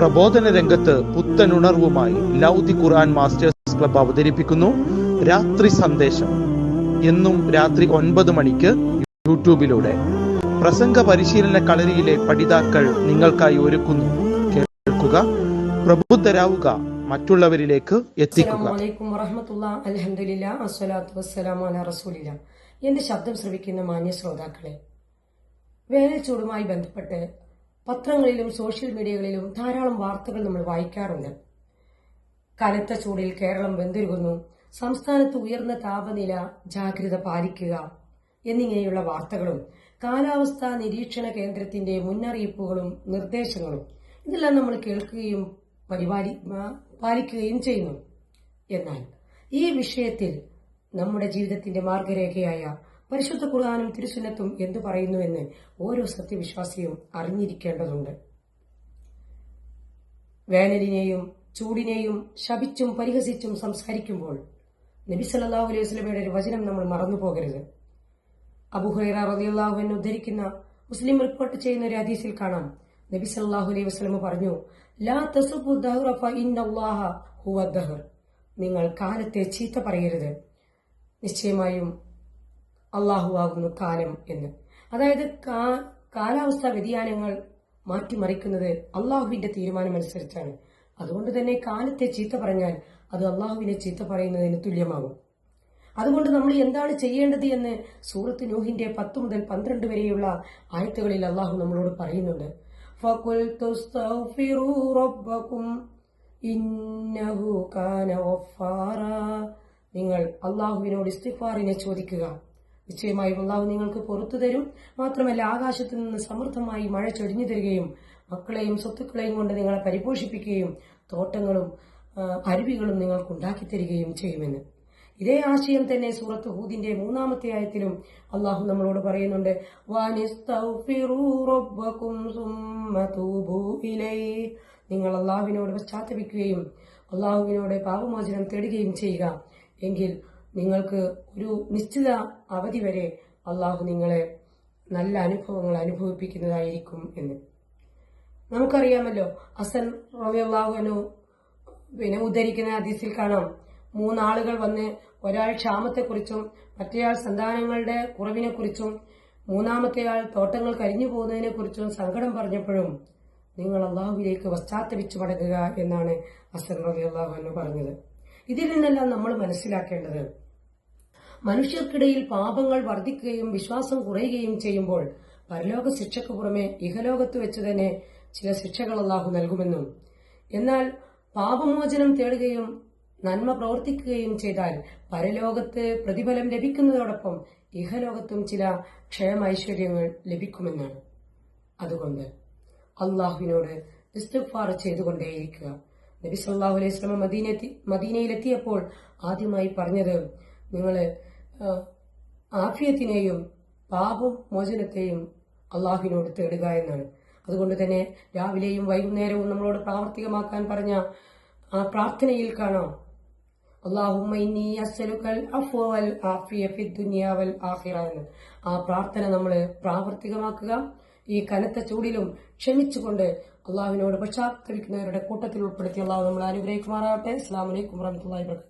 പ്രബോധന രംഗത്ത് പുത്തനുണർവുമായി ലൗദി ഖുർആൻ masters club അവതരിപ്പിക്കുന്നു. രാത്രി സന്ദേശം. എന്നും രാത്രി ഒൻപത് മണിക്ക് യൂട്യൂബിലൂടെ. പ്രസംഗ പരിശീലന കളരിയിലെ പഠിതാക്കൾ നിങ്ങൾക്കായി ഒരുക്കുന്നു. കേൾക്കുക പ്രബുദ്ധരാവുക മറ്റുള്ളവരിലേക്ക് എത്തിക്കുക. എന്റെ ശബ്ദം ശ്രവിക്കുന്ന മാന്യ ശ്രോതാക്കളെ വേനൽ ചൂടുമായി ബന്ധപ്പെട്ട് പത്രങ്ങളിലും സോഷ്യൽ മീഡിയകളിലും ധാരാളം വാർത്തകൾ നമ്മൾ വായിക്കാറുണ്ട്. കനത്ത ചൂടിൽ കേരളം വെന്തിരുകുന്നു. സംസ്ഥാനത്ത് ഉയർന്ന താപനില ജാഗ്രത പാലിക്കുക എന്നിങ്ങനെയുള്ള വാർത്തകളും കാലാവസ്ഥാ നിരീക്ഷണ കേന്ദ്രത്തിന്റെ മുന്നറിയിപ്പുകളും നിർദ്ദേശങ്ങളും ഇതെല്ലാം നമ്മൾ കേൾക്കുകയും പരിപാലി പാലിക്കുകയും ചെയ്യുന്നു. എന്നാൽ ഈ വിഷയത്തിൽ നമ്മുടെ ജീവിതത്തിന്റെ മാർഗരേഖയായ പരിശുദ്ധ ഖുർആാനും തിരുസുന്നത്തും എന്തു പറയുന്നുവെന്ന് ഓരോ സത്യവിശ്വാസിയും അറിഞ്ഞിരിക്കേണ്ടതുണ്ട്. വേനലിനെയും ചൂടിനെയും ശപിച്ചും പരിഹസിച്ചും സംസാരിക്കുമ്പോൾ നബി സല്ലാഹു അലൈഹി വസല്ലമയുടെ ഒരു വചനം നമ്മൾ മറന്നു പോകരുത് അബുഹൈറ റളിയല്ലാഹു അൻഹു ഉദ്ധരിക്കുന്ന മുസ്ലിം റിപ്പോർട്ട് ചെയ്യുന്ന ഒരു ഹദീസിൽ കാണാം. നബി സല്ലാഹു അലൈഹി വസ്ലമ പറഞ്ഞു ലാ ഹുവ നിങ്ങൾ കാലത്തെ ചീത്ത പറയരുത്. നിശ്ചയമായും അള്ളാഹുവാകുന്നു കാലം എന്ന്. അതായത് കാലാവസ്ഥാ വ്യതിയാനങ്ങൾ മാറ്റിമറിക്കുന്നത് അള്ളാഹുവിന്റെ തീരുമാനമനുസരിച്ചാണ് അതുകൊണ്ട് തന്നെ കാലത്തെ ചീത്ത പറഞ്ഞാൽ അത് അള്ളാഹുവിനെ ചീത്ത പറയുന്നതിന് തുല്യമാകും. അതുകൊണ്ട് നമ്മൾ എന്താണ് ചെയ്യേണ്ടത് എന്ന് സൂറത്ത് നൂഹിന്റെ പത്ത് മുതൽ പന്ത്രണ്ട് വരെയുള്ള ആയത്തുകളിൽ അള്ളാഹു നമ്മളോട് പറയുന്നുണ്ട്. നിങ്ങൾ അള്ളാഹുവിനോട് ഇസ്തിഫാറിനെ ചോദിക്കുക. നിശ്ചയമായും അള്ളാഹു നിങ്ങൾക്ക് പുറത്തു തരും. മാത്രമല്ല ആകാശത്തു നിന്ന് സമൃദ്ധമായി മഴ ചൊരിഞ്ഞു തരികയും മക്കളെയും സ്വത്തുക്കളെയും കൊണ്ട് നിങ്ങളെ പരിപോഷിപ്പിക്കുകയും തോട്ടങ്ങളും അരുവികളും നിങ്ങൾക്ക് ഉണ്ടാക്കി തരികയും ചെയ്യുമെന്ന്. ഇതേ ആശയം തന്നെ സൂറത്ത് ഹൂദിന്റെ മൂന്നാമത്തെ ആയത്തിലും അള്ളാഹു നമ്മളോട് പറയുന്നുണ്ട്. നിങ്ങൾ അള്ളാഹുവിനോട് പശ്ചാത്തപിക്കുകയും അള്ളാഹുവിനോട് പാപമോചനം തേടുകയും ചെയ്യുക. എങ്കിൽ നിങ്ങൾക്ക് ഒരു നിശ്ചിത അവധി വരെ അള്ളാഹു നിങ്ങളെ നല്ല അനുഭവങ്ങൾ അനുഭവിപ്പിക്കുന്നതായിരിക്കും എന്ന്. നമുക്കറിയാമല്ലോ അസൻ റബിയുള്ളാഹുനു പിന്നെ ഉദ്ധരിക്കുന്ന ഹദീസിൽ കാണാം മൂന്നാളുകൾ വന്ന് ഒരാൾ ക്ഷാമത്തെക്കുറിച്ചും മറ്റേയാൾ സന്താനങ്ങളുടെ കുറവിനെക്കുറിച്ചും മൂന്നാമത്തെയാൾ തോട്ടങ്ങൾ കരിഞ്ഞു പോകുന്നതിനെക്കുറിച്ചും സങ്കടം പറഞ്ഞപ്പോഴും നിങ്ങൾ അള്ളാഹുവിലേക്ക് പശ്ചാത്തപിച്ചു മടങ്ങുക എന്നാണ് അസൻ റബി അള്ളാഹു പറഞ്ഞത്. ഇതിൽ നിന്നെല്ലാം നമ്മൾ മനസ്സിലാക്കേണ്ടത് മനുഷ്യർക്കിടയിൽ പാപങ്ങൾ വർദ്ധിക്കുകയും വിശ്വാസം കുറയുകയും ചെയ്യുമ്പോൾ പരലോക ശിക്ഷയ്ക്ക് പുറമെ ഇഹലോകത്ത് വെച്ച് തന്നെ ചില ശിക്ഷകൾ അള്ളാഹു നൽകുമെന്നും എന്നാൽ പാപമോചനം തേടുകയും നന്മ പ്രവർത്തിക്കുകയും ചെയ്താൽ പരലോകത്ത് പ്രതിഫലം ലഭിക്കുന്നതോടൊപ്പം ഇഹലോകത്തും ചില ക്ഷേമൈശ്വര്യങ്ങൾ ലഭിക്കുമെന്നാണ്. അതുകൊണ്ട് അള്ളാഹുവിനോട് ഇസ്തിഗ്ഫാർ ചെയ്തുകൊണ്ടേയിരിക്കുക. നബി സല്ലല്ലാഹു അലൈഹി വസല്ലം മദീനത്തി മദീനയിലെത്തിയപ്പോൾ ആദ്യമായി പറഞ്ഞത് നിങ്ങൾ ആഫിയത്തിനെയും പാപം മോചനത്തെയും അള്ളാഹുവിനോട് തേടുക എന്നാണ്. അതുകൊണ്ട് തന്നെ രാവിലെയും വൈകുന്നേരവും നമ്മളോട് പ്രാവർത്തികമാക്കാൻ പറഞ്ഞ ആ പ്രാർത്ഥനയിൽ കാണാം. എന്ന്. ആ പ്രാർത്ഥന നമ്മൾ പ്രാവർത്തികമാക്കുക ഈ കനത്ത ചൂടിലും ക്ഷമിച്ചുകൊണ്ട് അള്ളാഹുവിനോട് പശ്ചാത്തലിക്കുന്നവരുടെ കൂട്ടത്തിൽ ഉൾപ്പെടുത്തി അള്ളാഹു നമ്മൾ അനുഗ്രഹിക്കുമാറാവട്ടെ അസ്സാം വലൈക്കും വറഹമത്തുള്ളാഹി വബറകാതുഹു